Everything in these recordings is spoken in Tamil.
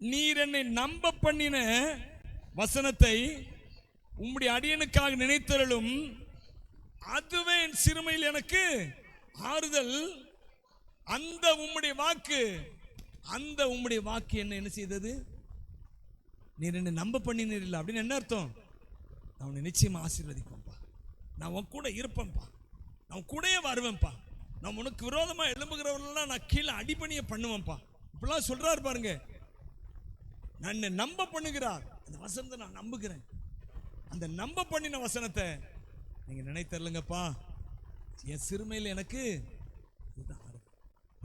நீர் என்னை நம்ப பண்ணின வசனத்தை உம்முடைய அடியனுக்காக நினைத்தரலும் அதுவே என் சிறுமையில் எனக்கு ஆறுதல். அந்த உம்முடைய வாக்கு அந்த உம்முடைய வாக்கு என்ன என்ன செய்தது? நீர் என்னை நம்ப பண்ணினீர் இல்லை. அப்படின்னு என்ன அர்த்தம்? நான் உன்னை நிச்சயமாக ஆசீர்வதிப்பேன்ப்பா. நான் உன் கூட இருப்பேன்ப்பா. நான் கூடயே வருவேன்ப்பா. நான் உனக்கு விரோதமாக எழும்புகிறவர்களெல்லாம் நான் கீழே அடிப்பணியை பண்ணுவேன்ப்பா. இப்படிலாம் சொல்கிறாரு பாருங்கள் நான் நம்ப பண்ணுகிறார். அந்த வசனத்தை நான் நம்புகிறேன். அந்த நம்ப பண்ணின வசனத்தை நீங்க நினைத்தரலுங்கப்பா என் சிறுமையில் எனக்கு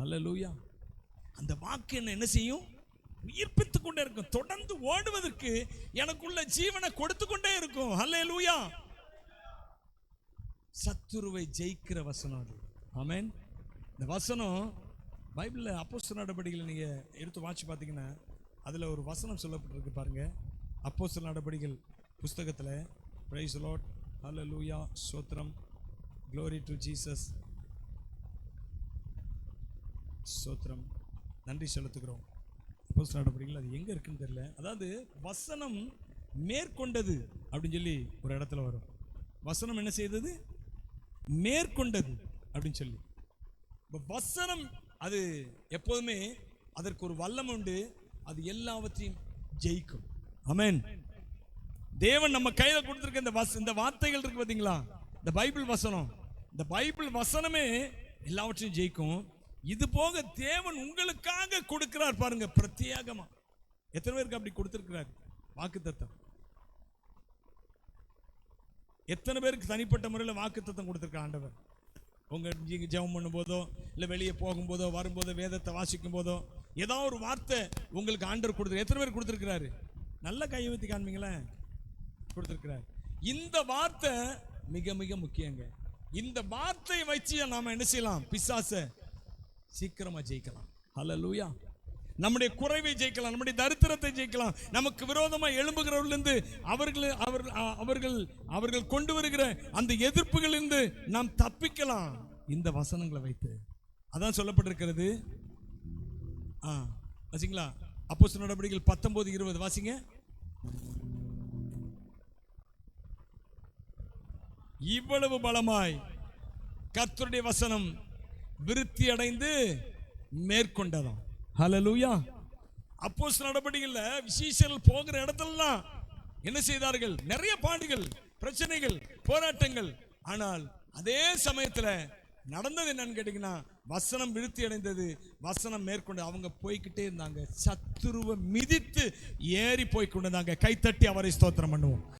அல்ல லூயா அந்த வாக்கு என்ன என்ன செய்யும்? உயிர்ப்பித்து கொண்டே இருக்கும். தொடர்ந்து ஓடுவதற்கு எனக்குள்ள ஜீவனை கொடுத்து கொண்டே இருக்கும். அல்ல லூயா சத்துருவை ஜெயிக்கிற வசனம் அது. ஆமென். இந்த வசனம் பைபிளில் அப்போஸ்தல நடவடிக்கைகளை நீங்கள் எடுத்து வாட்சி பார்த்தீங்கன்னா அதில் ஒரு வசனம் சொல்லப்பட்டிருக்கு பாருங்க. சில நடவடிக்கைகள் புஸ்தகத்தில் பிரைஸ் லாட் ஹல்ல லூயா சோத்ரம் க்ளோரி டு ஜீசஸ் சோத்ரம் நன்றி செலுத்துகிறோம். சில நடவடிக்கைகள் அது எங்கே இருக்குன்னு தெரியல. அதாவது வசனம் மேற்கொண்டது அப்படின்னு சொல்லி ஒரு இடத்துல வரும். வசனம் என்ன செய்தது? மேற்கொண்டது அப்படின்னு சொல்லி. இப்போ வசனம் அது எப்போதுமே அதற்கு ஒரு வல்லம் உண்டு. அது எல்லாவற்றையும் ஜெயிக்கும். அமேன் தேவன் நம்ம கையில கொடுத்துருக்க இந்த வச இந்த வார்த்தைகள் இருக்கு பார்த்தீங்களா இந்த பைபிள் வசனம். இந்த பைபிள் வசனமே எல்லாவற்றையும் ஜெயிக்கும். இது போக தேவன் உங்களுக்காக கொடுக்கிறார் பாருங்க பிரத்யேகமா. எத்தனை பேருக்கு அப்படி கொடுத்திருக்கிறார்? வாக்குத்தத்தம். எத்தனை பேருக்கு தனிப்பட்ட முறையில் வாக்குத்தத்தம் கொடுத்துருக்க ஆண்டவர்? உங்க நீங்க ஜெபம் பண்ணும்போதோ இல்லை வெளியே போகும்போதோ வரும்போதோ வேதத்தை வாசிக்கும் போதோ ஏதோ ஒரு வார்த்தை உங்களுக்கு ஆண்டர் கொடுத்துரு எத்தனை பேர் கொடுத்துருக்கிறாரு? நல்ல கையை காண்பீங்களேன். கொடுத்துருக்கிறார். இந்த வார்த்தை மிக மிக முக்கியங்க. இந்த வார்த்தையை வச்சு நாம என்ன செய்யலாம்? பிசாச சீக்கிரமா ஜெயிக்கலாம். ஹalleluya நம்முடைய குறைவை ஜெயிக்கலாம் நம்முடைய தரித்திரத்தை ஜெயிக்கலாம். நமக்கு விரோதமாக எழும்புகிறவர்களிருந்து அவர்கள் அவர் அவர்கள் அவர்கள் கொண்டு வருகிற அந்த எதிர்ப்புகளிலிருந்து நாம் தப்பிக்கலாம். இந்த வசனங்களை வைத்து. அதான் சொல்லப்பட்டிருக்கிறது. ஆ வாசிங்களா? அப்போ நடவடிக்கைகள் பத்தொம்போது இருபது. வாசிங்க. இவ்வளவு பலமாய் கர்த்தருடைய வசனம் விருத்தி அடைந்து மேற்கொண்டதாம். ஹalleluya. அப்போஸ் நடவடிக்கைகள்ல விசேஷங்கள் போகிற இடத்துலலாம் என்ன செய்தார்கள்? நிறைய பாடுகள் பிரச்சனைகள் போராட்டங்கள். ஆனால் அதே சமயத்தில் நடந்தது என்னன்னு கேட்டிங்கன்னா வசனம் விழுத்தி அடைந்தது. வசனம் மேற்கொண்டு அவங்க போய்க்கிட்டே இருந்தாங்க. சத்துருவை மிதித்து ஏறி போய் கொண்டு கைத்தட்டி அவரை ஸ்தோத்திரம் பண்ணுவோம்.